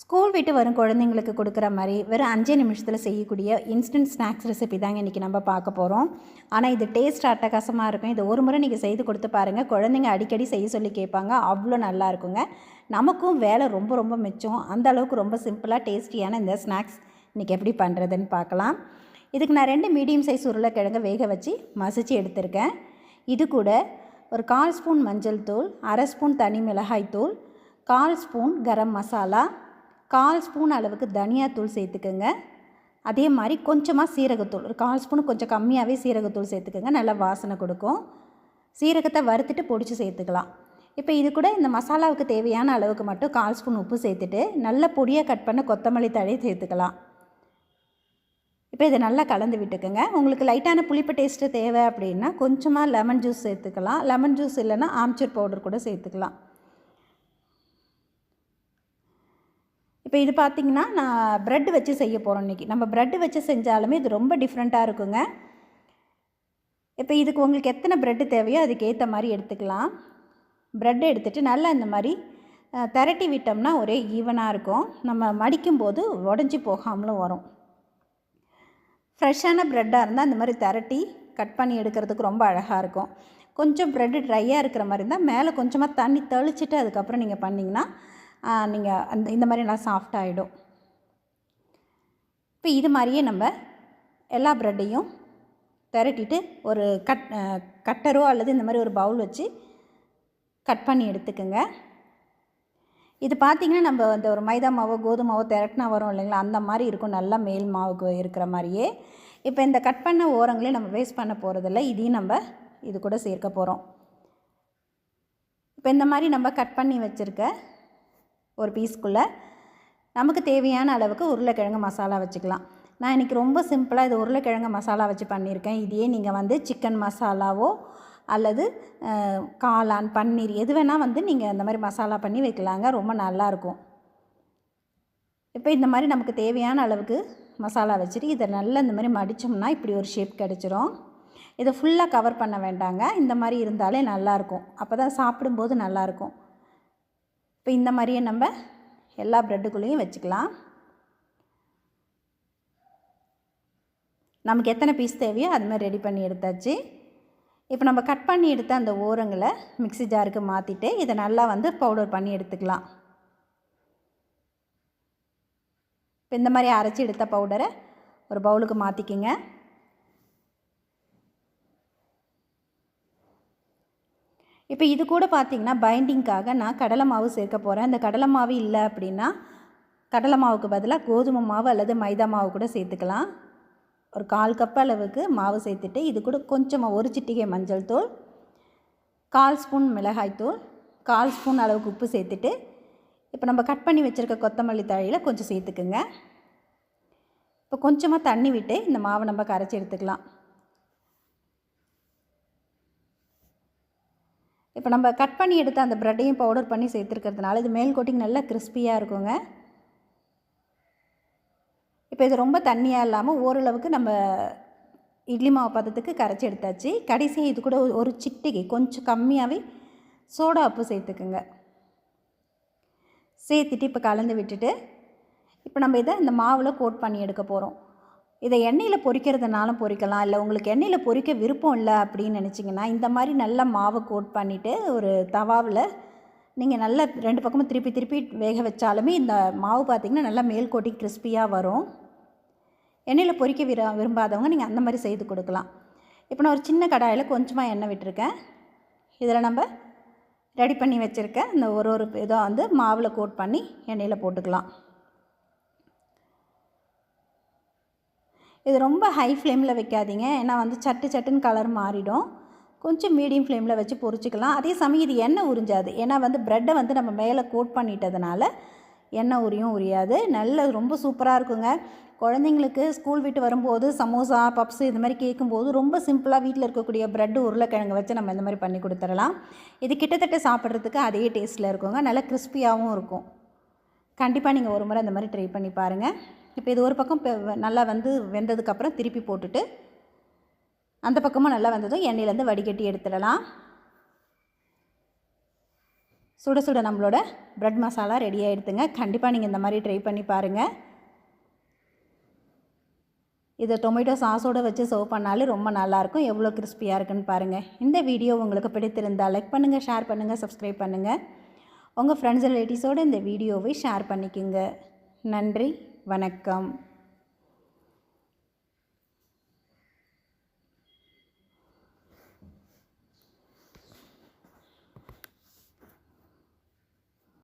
School விட்டு வரும் குழந்தைங்களுக்கு கொடுக்குற மாதிரி வெறும் அஞ்சே நிமிஷத்தில் செய்யக்கூடிய இன்ஸ்டன்ட் ஸ்நாக்ஸ் ரெசிபி தாங்க இன்றைக்கி நம்ம பார்க்க போகிறோம் ஆனால் இது டேஸ்ட் அட்டகாசமாக இருக்கும். இது ஒரு முறை நீங்கள் செய்து கொடுத்து பாருங்கள் குழந்தைங்க அடிக்கடி செய்ய சொல்லி கேட்பாங்க. அவ்வளோ நல்லா இருக்குங்க. நமக்கும் வேலை ரொம்ப ரொம்ப மிச்சம். அந்த அளவுக்கு ரொம்ப சிம்பிளாக டேஸ்டியான இந்த ஸ்நாக்ஸ் இன்றைக்கி எப்படி பண்ணுறதுன்னு பார்க்கலாம். இதுக்கு நான் ரெண்டு மீடியம் சைஸ் உருளைக்கிழங்கு வேக வச்சு மசிச்சு எடுத்திருக்கேன். இது கூட ஒரு கால் ஸ்பூன் மஞ்சள் தூள் அரை ஸ்பூன் தனி மிளகாய் தூள் கால் ஸ்பூன் கரம் மசாலா கால் ஸ்பூன் அளவுக்கு தனியாத்தூள் சேர்த்துக்கோங்க. அதே மாதிரி கொஞ்சமாக சீரகத்தூள் ஒரு கால் ஸ்பூன் கொஞ்சம் கம்மியாகவே சீரகத்தூள் சேர்த்துக்கோங்க நல்லா வாசனை கொடுக்கும். சீரகத்தை வறுத்துட்டு பொடிச்சு சேர்த்துக்கலாம். இப்போ இது கூட இந்த மசாலாவுக்கு தேவையான அளவுக்கு மட்டும் கால் ஸ்பூன் உப்பு சேர்த்துட்டு நல்ல பொடியாக கட் பண்ண கொத்தமல்லி தழை சேர்த்துக்கலாம். இப்போ இதை நல்லா கலந்து விட்டுக்குங்க. உங்களுக்கு லைட்டான புளிப்பு டேஸ்ட்டு தேவை அப்படின்னா கொஞ்சமாக லெமன் ஜூஸ் சேர்த்துக்கலாம். லெமன் ஜூஸ் இல்லைன்னா ஆம்ச்சூர் பவுடர் கூட சேர்த்துக்கலாம். இப்போ இது பார்த்திங்கன்னா நான் ப்ரெட் வச்சு செய்ய போகிறோம் இன்றைக்கி நம்ம ப்ரெட் வச்சு செஞ்சாலுமே இது ரொம்ப டிஃப்ரெண்ட்டாக இருக்குங்க. இப்போ இதுக்கு உங்களுக்கு எத்தனை ப்ரெட்டு தேவையோ அதுக்கு ஏற்ற மாதிரி எடுத்துக்கலாம். ப்ரெட் எடுத்துகிட்டு நல்லா இந்த மாதிரி திரட்டி விட்டோம்னா ஒரே ஈவனாக இருக்கும். நம்ம மடிக்கும்போது உடஞ்சி போகாமலும் வரும். ஃப்ரெஷ்ஷான ப்ரெட்டாக இருந்தால் இந்த மாதிரி திரட்டி கட் பண்ணி எடுக்கிறதுக்கு ரொம்ப அழகாக இருக்கும். கொஞ்சம் ப்ரெட்டு ட்ரையாக இருக்கிற மாதிரி இருந்தால் மேலே கொஞ்சமாக தண்ணி தெளிச்சிட்டு அதுக்கப்புறம் நீங்கள் பண்ணிங்கன்னா நீங்கள் அந்த இந்த மாதிரி நல்லா சாஃப்ட் ஆகிடும் இப்போ இது மாதிரியே நம்ம எல்லா ப்ரெட்டையும் திரட்டிட்டு ஒரு கட் கட்டரோ அல்லது இந்த மாதிரி ஒரு பவுல் வச்சு கட் பண்ணி எடுத்துக்கோங்க. இது பார்த்திங்கன்னா நம்ம அந்த ஒரு மைதா மாவோ கோதுமை மாவோ திரட்டினா வரும் இல்லைங்களா? அந்த மாதிரி இருக்கும். நல்லா மேல் மாவுக்கு இருக்கிற மாதிரியே. இப்போ இந்த கட் பண்ண ஓரங்களே நம்ம வேஸ்ட் பண்ண போகிறதில்ல இதையும் நம்ம இது கூட சேர்க்க போகிறோம் இப்போ இந்த மாதிரி நம்ம கட் பண்ணி வச்சுருக்க ஒரு பீஸ்க்குள்ளே. நமக்கு தேவையான அளவுக்கு உருளைக்கிழங்கு மசாலா வச்சுக்கலாம். நான் இன்றைக்கி ரொம்ப சிம்பிளாக இது உருளைக்கிழங்கு மசாலா வச்சு பண்ணியிருக்கேன். இதையே நீங்கள் வந்து சிக்கன் மசாலாவோ அல்லது காளான் பன்னீர் எது வேணால் வந்து நீங்கள் இந்த மாதிரி மசாலா பண்ணி வைக்கலாங்க. ரொம்ப நல்லாயிருக்கும் இப்போ இந்த மாதிரி நமக்கு தேவையான அளவுக்கு மசாலா வச்சுட்டு இதை நல்லா இந்த மாதிரி மடித்தோம்னா இப்படி ஒரு ஷேப் கிடச்சிரும். இதை ஃபுல்லாக கவர் பண்ண வேண்டாங்க. இந்த மாதிரி இருந்தாலே நல்லாயிருக்கும் அப்போ தான் சாப்பிடும்போது நல்லாயிருக்கும் இப்போ இந்த மாதிரியே நம்ம எல்லா ப்ரெட்டுக்குள்ளேயும் வச்சுக்கலாம். நமக்கு எத்தனை பீஸ் தேவையோ அது மாதிரி ரெடி பண்ணி எடுத்தாச்சு. இப்போ நம்ம கட் பண்ணி எடுத்த அந்த ஓரங்களை மிக்ஸி ஜாருக்கு மாற்றிட்டு இதை நல்லா வந்து பவுடர் பண்ணி எடுத்துக்கலாம். இப்போ இந்த மாதிரி அரைச்சி எடுத்த பவுடரை ஒரு பவுலுக்கு மாற்றிக்கிங்க இப்போ இது கூட பார்த்தீங்கன்னா பைண்டிங்க்காக நான் கடலை மாவு சேர்க்க போகிறேன் இந்த கடலை மாவு இல்லை அப்படின்னா கடலை மாவுக்கு பதிலாக கோதுமை மாவு அல்லது மைதா மாவு கூட சேர்த்துக்கலாம். ஒரு கால் கப் அளவுக்கு மாவு சேர்த்துட்டு இது கூட கொஞ்சமாக ஒரு சிட்டிகை மஞ்சள் தூள் கால் ஸ்பூன் மிளகாய் தூள் கால் ஸ்பூன் அளவுக்கு உப்பு சேர்த்துட்டு இப்போ நம்ம கட் பண்ணி வச்சுருக்க கொத்தமல்லி தழையில் கொஞ்சம் சேர்த்துக்குங்க. இப்போ கொஞ்சமாக தண்ணி விட்டு இந்த மாவை நம்ம கரைச்சி எடுத்துக்கலாம். இப்போ நம்ம கட் பண்ணி எடுத்த அந்த ப்ரெட்டையும் பவுடர் பண்ணி சேர்த்துருக்கிறதுனால இது மேல் கோட்டிங் நல்லா கிறிஸ்பியாக இருக்குங்க. இப்போ இது ரொம்ப தண்ணியாக இல்லாமல் ஓரளவுக்கு நம்ம இட்லி மாவு பதத்துக்கு கரைச்சி எடுத்தாச்சு. கடைசியாக இது கூட ஒரு- ஒரு சிட்டிகை கொஞ்சம் கம்மியாகவே சோடா உப்பு சேர்த்துக்குங்க. சேர்த்துட்டு இப்போ கலந்து விட்டுட்டு இப்போ நம்ம இதை இந்த மாவில் கோட் பண்ணி எடுக்க போகிறோம் இதை எண்ணெயில் பொரிக்கிறதுனாலும் பொரிக்கலாம். இல்லை உங்களுக்கு எண்ணெயில் பொரிக்க விருப்பம் இல்லை அப்படின்னு நினச்சிங்கன்னா இந்த மாதிரி நல்லா மாவை கோட் பண்ணிவிட்டு ஒரு தவாவில் நீங்கள் நல்லா ரெண்டு பக்கமும் திருப்பி திருப்பி வேக வச்சாலுமே இந்த மாவு பார்த்திங்கன்னா நல்லா மேல் கோட்டி கிறிஸ்பியாக வரும். எண்ணெயில் பொரிக்க விர விரும்பாதவங்க நீங்கள் அந்த மாதிரி செய்து கொடுக்கலாம். இப்போ நான் ஒரு சின்ன கடாயில் கொஞ்சமாக எண்ணெய் விட்டுருக்கேன். இதில் நம்ம ரெடி பண்ணி வச்சுருக்க இந்த ஒரு ஒரு இதை வந்து மாவில் கோட் பண்ணி எண்ணெயில் போட்டுக்கலாம். இது ரொம்ப ஹை ஃப்ளேமில் வைக்காதீங்க. ஏன்னா வந்து சட்டு சட்டுன்னு கலர் மாறிடும். கொஞ்சம் மீடியம் ஃப்ளேமில் வச்சு பொரிச்சிக்கலாம் அதே சமயம் இது எண்ணெய் உறிஞ்சாது. ஏன்னா வந்து ப்ரெட்டை வந்து நம்ம மேலே கோட் பண்ணிட்டதுனால எண்ணெய் உரியும் உரியாது. நல்ல ரொம்ப சூப்பராக இருக்குங்க. குழந்தைங்களுக்கு ஸ்கூல் விட்டு வரும்போது சமோசா பப்ஸ் இது மாதிரி கேட்கும்போது ரொம்ப சிம்பிளாக வீட்டில் இருக்கக்கூடிய ப்ரெட்டு உருளைக்கிழங்கு வச்சு நம்ம இந்த மாதிரி பண்ணி கொடுத்துடலாம். இது கிட்டத்தட்ட சாப்பிட்றதுக்கு அதே டேஸ்ட்டில் இருக்குங்க. நல்லா கிறிஸ்பியாகவும் இருக்கும். கண்டிப்பாக நீங்கள் ஒரு முறை இந்த மாதிரி ட்ரை பண்ணி பாருங்கள் இப்போ இது ஒரு பக்கம் நல்லா வந்து வெந்ததுக்கப்புறம் திருப்பி போட்டுட்டு அந்த பக்கமும் நல்லா வந்ததும் எண்ணெயிலேருந்து வடிகட்டி எடுத்துடலாம். சுட சுட நம்மளோட ப்ரெட் மசாலா ரெடி ஆகிடுதுங்க கண்டிப்பாக நீங்கள் இந்த மாதிரி ட்ரை பண்ணி பாருங்கள் இதை டொமேட்டோ சாஸோடு வச்சு சர்வ் பண்ணாலும் ரொம்ப நல்லாயிருக்கும் எவ்வளோ கிறிஸ்பியாக இருக்குன்னு பாருங்கள் இந்த வீடியோ உங்களுக்கு பிடித்திருந்தால் லைக் பண்ணுங்கள் ஷேர் பண்ணுங்கள் சப்ஸ்கிரைப் பண்ணுங்கள் உங்கள் ஃப்ரெண்ட்ஸ் ரிலேட்டிவ்ஸோடு இந்த வீடியோவை ஷேர் பண்ணிக்கோங்க. நன்றி. வணக்கம்.